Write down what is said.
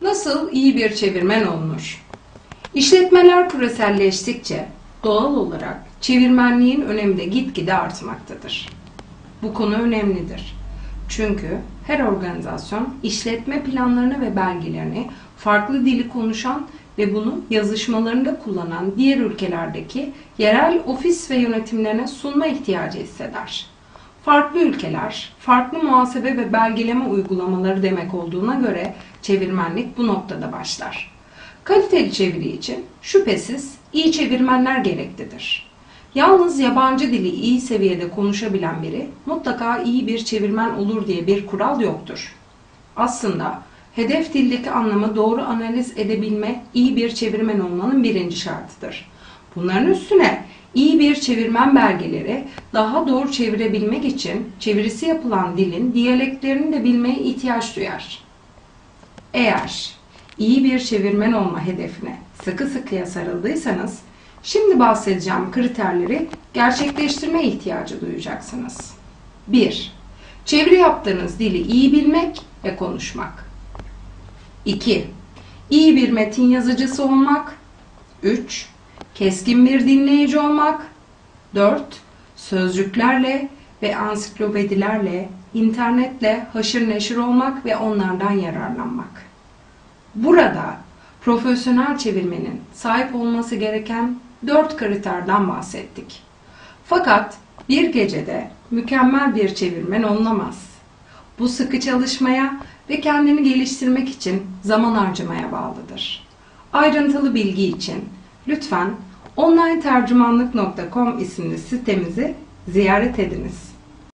Nasıl iyi bir çevirmen olunur? İşletmeler küreselleştikçe doğal olarak çevirmenliğin önemi de gitgide artmaktadır. Bu konu önemlidir. Çünkü her organizasyon işletme planlarını ve belgelerini farklı dili konuşan ve bunu yazışmalarında kullanan diğer ülkelerdeki yerel ofis ve yönetimlerine sunma ihtiyacı hisseder. Farklı ülkeler, farklı muhasebe ve belgeleme uygulamaları demek olduğuna göre çevirmenlik bu noktada başlar. Kaliteli çeviri için şüphesiz iyi çevirmenler gereklidir. Yalnız yabancı dili iyi seviyede konuşabilen biri mutlaka iyi bir çevirmen olur diye bir kural yoktur. Aslında hedef dildeki anlamı doğru analiz edebilme iyi bir çevirmen olmanın birinci şartıdır. Bunların üstüne iyi bir çevirmen belgeleri daha doğru çevirebilmek için çevirisi yapılan dilin diyaleklerini de bilmeye ihtiyaç duyar. Eğer iyi bir çevirmen olma hedefine sıkı sıkıya sarıldıysanız, şimdi bahsedeceğim kriterleri gerçekleştirme ihtiyacı duyacaksınız. 1. Çeviri yaptığınız dili iyi bilmek ve konuşmak. 2. İyi bir metin yazıcısı olmak. 3. Keskin bir dinleyici olmak. 4. Sözcüklerle ve ansiklopedilerle, internetle haşır neşir olmak ve onlardan yararlanmak. Burada profesyonel çevirmenin sahip olması gereken dört kriterden bahsettik. Fakat bir gecede mükemmel bir çevirmen olunamaz. Bu sıkı çalışmaya ve kendini geliştirmek için zaman harcamaya bağlıdır. Ayrıntılı bilgi için lütfen onlinetercümanlık.com isimli sitemizi ziyaret ediniz.